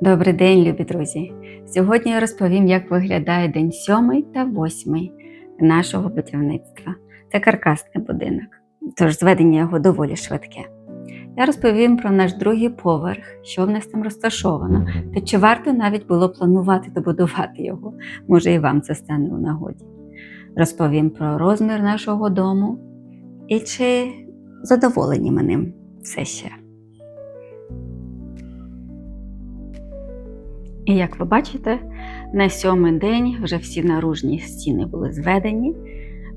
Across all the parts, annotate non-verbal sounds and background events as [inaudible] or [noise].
Добрий день, любі друзі! Сьогодні я розповім, як виглядає день сьомий та восьмий нашого будівництва. Це каркасний будинок, тож зведення його доволі швидке. Я розповім про наш другий поверх, що в нас там розташовано, та чи варто навіть було планувати добудувати його. Може, і вам це стане у нагоді. Розповім про розмір нашого дому і чи задоволені ми ним все ще. І як ви бачите, на сьомий день вже всі наружні стіни були зведені.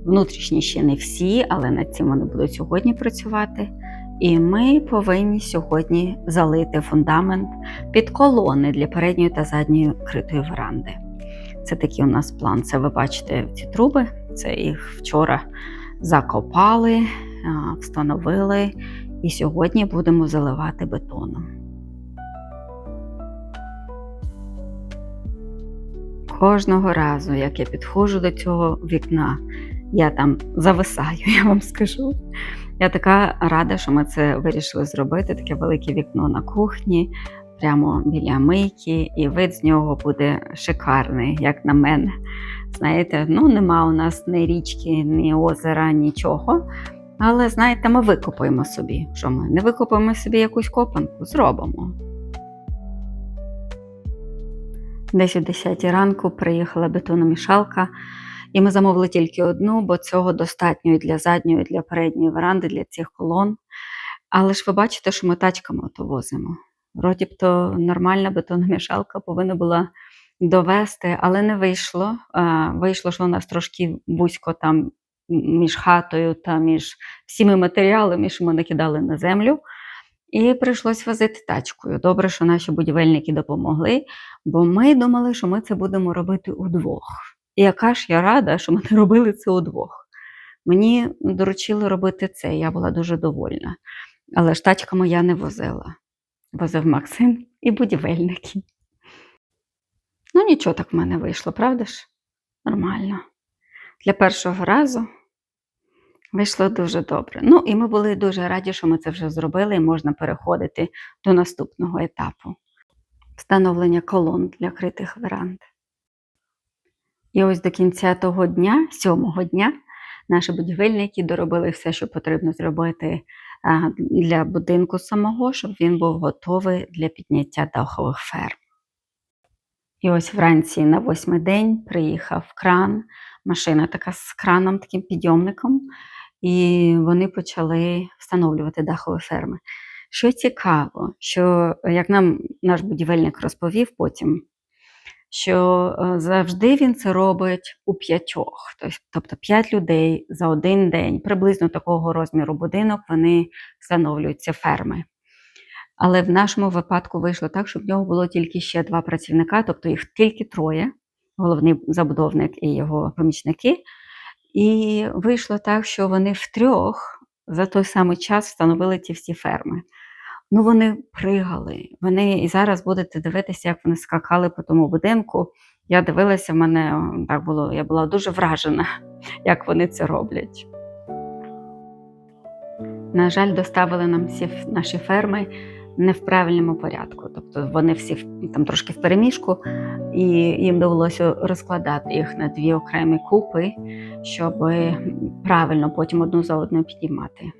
Внутрішні ще не всі, але над цим вони будуть сьогодні працювати. І ми повинні сьогодні залити фундамент під колони для передньої та задньої критої веранди. Це такий у нас план. Це ви бачите ці труби. Це їх вчора закопали, встановили. І сьогодні будемо заливати бетоном. Кожного разу, як я підходжу до цього вікна, я там зависаю, [laughs] я вам скажу. Я така рада, що ми це вирішили зробити. Таке велике вікно на кухні, прямо біля мийки, і вид з нього буде шикарний, як на мене. Знаєте, ну нема у нас ні річки, ні озера, нічого. Але знаєте, ми викопаємо собі. Що ми не викопаємо собі якусь копанку? Зробимо. Десь о 10 ранку приїхала бетономішалка, і ми замовили тільки одну, бо цього достатньо і для задньої, і для передньої веранди, для цих колон. Але ж ви бачите, що ми тачками ото возимо. Вроді б то нормальна бетономішалка повинна була довести, але не вийшло. Вийшло, що у нас трошки вузько там між хатою та між всіми матеріалами, що ми накидали на землю. І прийшлось возити тачкою. Добре, що наші будівельники допомогли, бо ми думали, що ми це будемо робити удвох. І яка ж я рада, що ми не [laughs] робили це удвох. Мені доручили робити це, я була дуже довольна. Але ж тачками я не возила. Возив Максим і будівельники. Ну, нічого так в мене вийшло, правда ж? Нормально. Для першого разу Вийшло дуже добре. Ну і ми були дуже раді, що ми це вже зробили, і можна переходити до наступного етапу встановлення колон для критих веранд. І ось до кінця того дня, сьомого дня, наші будівельники доробили все, що потрібно зробити для будинку самого, щоб він був готовий для підняття дахових ферм. І ось вранці на восьмий день приїхав кран, машина така з краном, таким підйомником, і вони почали встановлювати дахові ферми. Що цікаво, що як нам наш будівельник розповів потім, що е, завжди він це робить у п'ятьох, тобто п'ять людей за один день, приблизно такого розміру будинок, вони встановлюють ці ферми. Але в нашому випадку вийшло так, що в нього було тільки ще два працівника, тобто їх тільки троє, головний забудовник і його помічники. І вийшло так, що вони втрьох за той самий час встановили ті всі ферми. Ну, вони пригали. Вони і зараз будете дивитися, як вони скакали по тому будинку. Я дивилася, в мене так було, я була дуже вражена, [laughs] як вони це роблять. На жаль, доставили нам всі наші ферми не в правильному порядку. Тобто вони всі там трошки в переміжку, і їм довелося розкладати їх на дві окремі купи, щоб правильно потім одну за одною підіймати.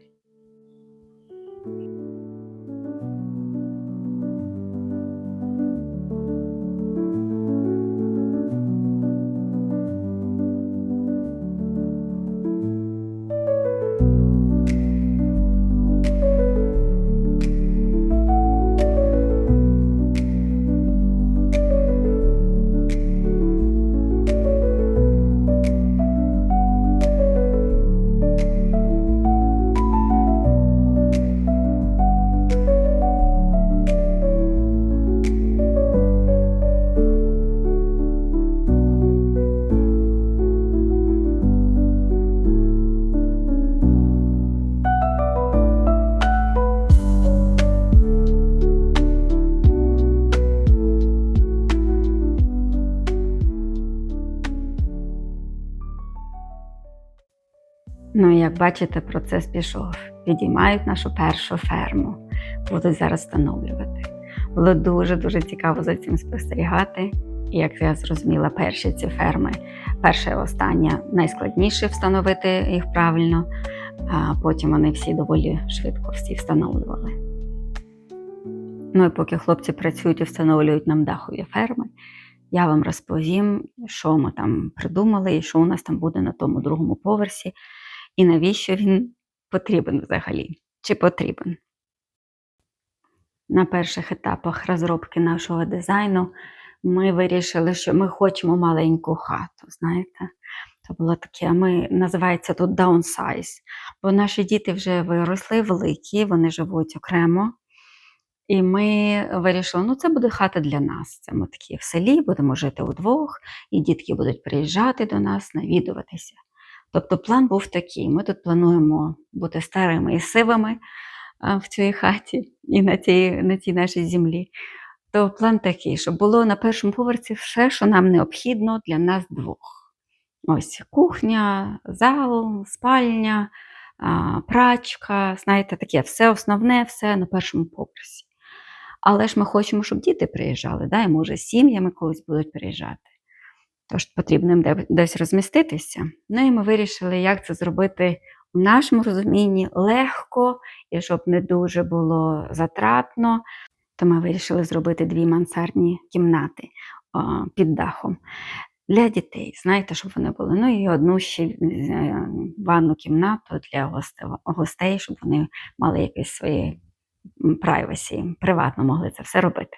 Як бачите, процес пішов. Підіймають нашу першу ферму, будуть зараз встановлювати. Було дуже-дуже цікаво за цим спостерігати. І як я зрозуміла, перші ці ферми, перша і остання найскладніше встановити їх правильно, а потім вони всі доволі швидко всі встановлювали. Ну і поки хлопці працюють і встановлюють нам дахові ферми, я вам розповім, що ми там придумали і що у нас там буде на тому другому поверсі, і навіщо він потрібен взагалі, чи потрібен. На перших етапах розробки нашого дизайну ми вирішили, що ми хочемо маленьку хату. Знаєте, це було таке. Ми називається тут downsize, бо наші діти вже виросли великі, вони живуть окремо. І ми вирішили, ну це буде хата для нас. Це ми такі в селі, будемо жити удвох, і дітки будуть приїжджати до нас, навідуватися. Тобто план був такий: ми тут плануємо бути старими і сивими в цій хаті і на цій, на цій нашій землі. То план такий, щоб було на першому поверсі все, що нам необхідно для нас двох. Ось кухня, зал, спальня, прачка, знаєте, таке все основне, все на першому поверсі. Але ж ми хочемо, щоб діти приїжджали, да? і може сім'ями колись будуть приїжджати. Тож потрібно їм десь розміститися. Ну і ми вирішили, як це зробити в нашому розумінні легко і щоб не дуже було затратно. То ми вирішили зробити дві мансардні кімнати а, під дахом для дітей. Знаєте, щоб вони були. Ну і одну ще е, ванну кімнату для гостей, щоб вони мали якісь свої privacy, приватно могли це все робити.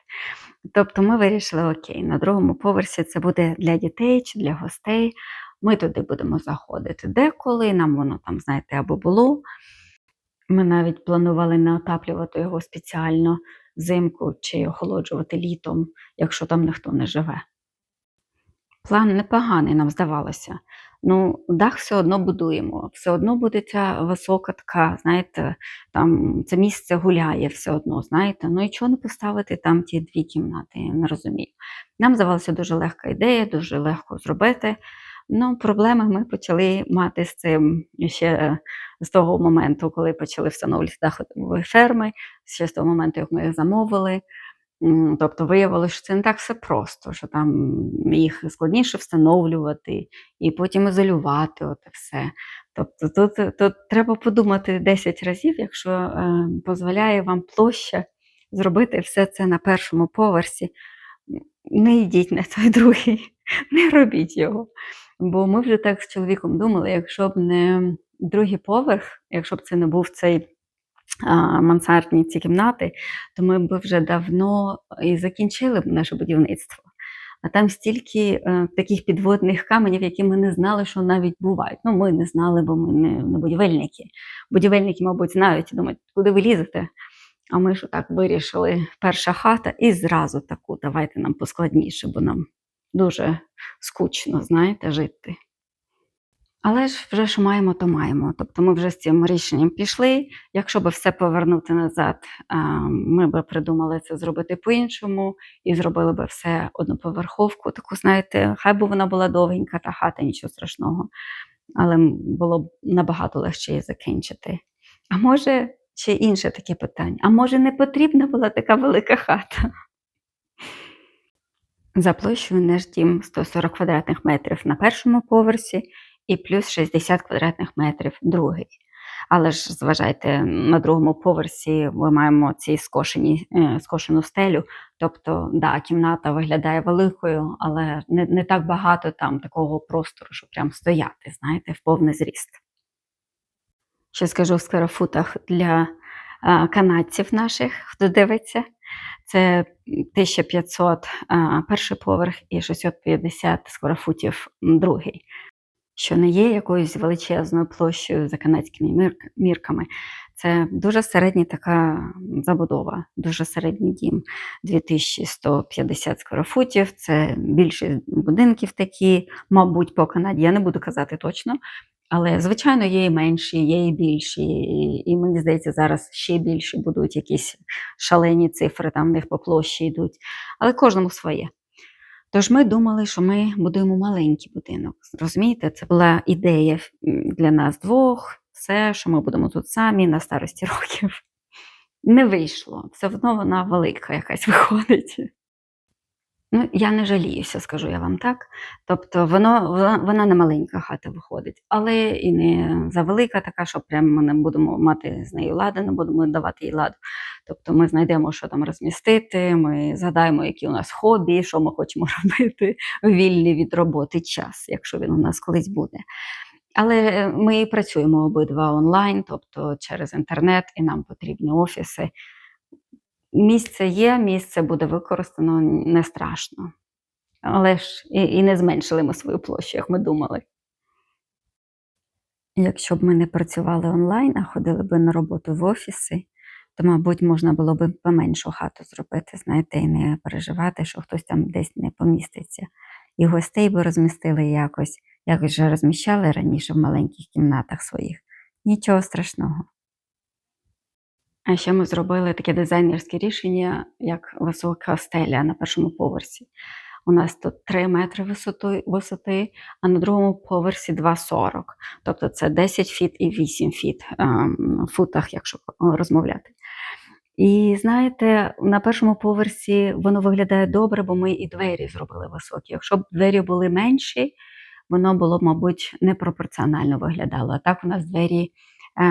Тобто ми вирішили, окей, на другому поверсі це буде для дітей чи для гостей. Ми туди будемо заходити деколи, нам воно там, знаєте, або було. Ми навіть планували не отаплювати його спеціально взимку чи охолоджувати літом, якщо там ніхто не живе. План непоганий, нам здавалося. Ну, дах все одно будуємо, все одно буде ця висока така, знаєте, там це місце гуляє все одно, знаєте. Ну і чого не поставити там ті дві кімнати, я не розумію. Нам здавалося дуже легка ідея, дуже легко зробити. Ну, проблеми ми почали мати з цим ще з того моменту, коли почали встановлювати дахові ферми, ще з того моменту, як ми їх замовили. Тобто виявилося, що це не так все просто, що там їх складніше встановлювати і потім ізолювати от все. Тобто тут, тут треба подумати 10 разів, якщо е, дозволяє вам площа зробити все це на першому поверсі. Не йдіть на той [laughs] другий, не робіть його. Бо ми вже так з чоловіком думали, якщо б не другий поверх, якщо б це не був цей мансардні ці кімнати, то ми б вже давно і закінчили б наше будівництво. А там стільки е, таких підводних каменів, які ми не знали, що навіть бувають. Ну, ми не знали, бо ми не, не будівельники. Будівельники, мабуть, знають думають, куди ви лізете. А ми ж так вирішили, перша хата, і зразу таку, давайте нам поскладніше, бо нам дуже скучно, знаєте, жити. Але ж вже що маємо, то маємо. Тобто ми вже з цим рішенням пішли. Якщо би все повернути назад, ми би придумали це зробити по-іншому і зробили би все одноповерховку. Таку, знаєте, хай би вона була довгенька, та хата, нічого страшного. Але було б набагато легше її закінчити. А може, ще інше таке питання: а може, не потрібна була така велика хата? За площею наш дім 140 квадратних метрів на першому поверсі і плюс 60 квадратних метрів другий. Але ж зважайте, на другому поверсі ми маємо ці скошені, е, скошену стелю. Тобто, да, кімната виглядає великою, але не, не так багато там такого простору, щоб прям стояти, знаєте, в повний зріст. Ще скажу в скверофутах для канадців наших, хто дивиться. Це 1500 а, перший поверх і 650 скверофутів другий, що не є якоюсь величезною площею за канадськими мірками. Це дуже середня така забудова, дуже середній дім. 2150 скверофутів, це більшість будинків такі, мабуть, по Канаді. Я не буду казати точно. Але, звичайно, є і менші, є і більші, і, мені здається, зараз ще більші будуть якісь шалені цифри, там в них по площі йдуть. Але кожному своє. Тож ми думали, що ми будуємо маленький будинок. Розумієте, це була ідея для нас двох, все, що ми будемо тут самі на старості років. [laughs] не вийшло. Все одно вона велика якась [laughs] виходить. Ну, я не жаліюся, скажу я вам так. Тобто воно, вона, не маленька хата виходить, але і не завелика така, що прямо ми не будемо мати з нею лади, не будемо давати їй ладу. Тобто ми знайдемо, що там розмістити, ми згадаємо, які у нас хобі, що ми хочемо [laughs] робити вільний від роботи час, якщо він у нас колись буде. Але е, ми працюємо обидва онлайн, тобто через інтернет, і нам потрібні офіси. Місце є, місце буде використано не страшно. Але ж і, і не зменшили ми свою площу, як ми думали. Якщо б ми не працювали онлайн, а ходили б на роботу в офіси, то, мабуть, можна було б поменшу хату зробити, знаєте, і не переживати, що хтось там десь не поміститься. І гостей би розмістили якось, як вже розміщали раніше в маленьких кімнатах своїх. Нічого страшного. А ще ми зробили таке дизайнерське рішення, як висока стеля на першому поверсі. У нас тут 3 метри висоти, висоти а на другому поверсі 2,40. Тобто це 10 фіт і 8 фіт ем, в футах, якщо е, розмовляти. І знаєте, на першому поверсі воно виглядає добре, бо ми і двері зробили високі. Якщо б двері були менші, воно було б, мабуть, непропорціонально виглядало. А так у нас двері е,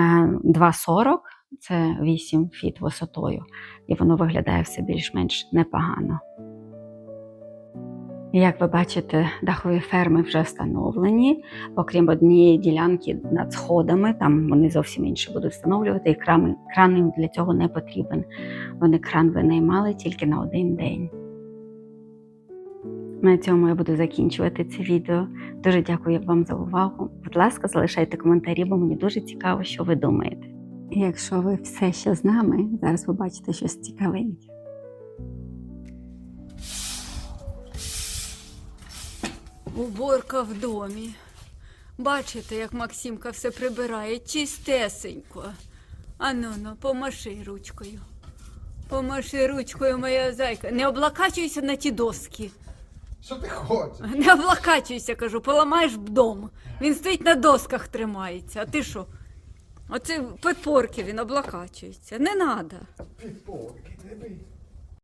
2,40, це 8 фіт висотою, і воно виглядає все більш-менш непогано. Як ви бачите, дахові ферми вже встановлені, окрім однієї ділянки над сходами, там вони зовсім інші будуть встановлювати, і кран, кран їм для цього не потрібен. Вони кран винаймали тільки на один день. На цьому я буду закінчувати це відео. Дуже дякую вам за увагу. Будь ласка, залишайте коментарі, бо мені дуже цікаво, що ви думаєте. І якщо ви все ще з нами, зараз побачите щось цікавеньке. Уборка в домі. Бачите, як Максимка все прибирає чистесенько. Ану, ну, помаши ручкою. Помаши ручкою, моя зайка. Не облакачуйся на ті доски. Що ти хочеш? Не облакачуйся, кажу, поламаєш вдома. Він стоїть на досках тримається. А ти що? Оце підпорки він облакачується. Не треба. Підпорки, не бий.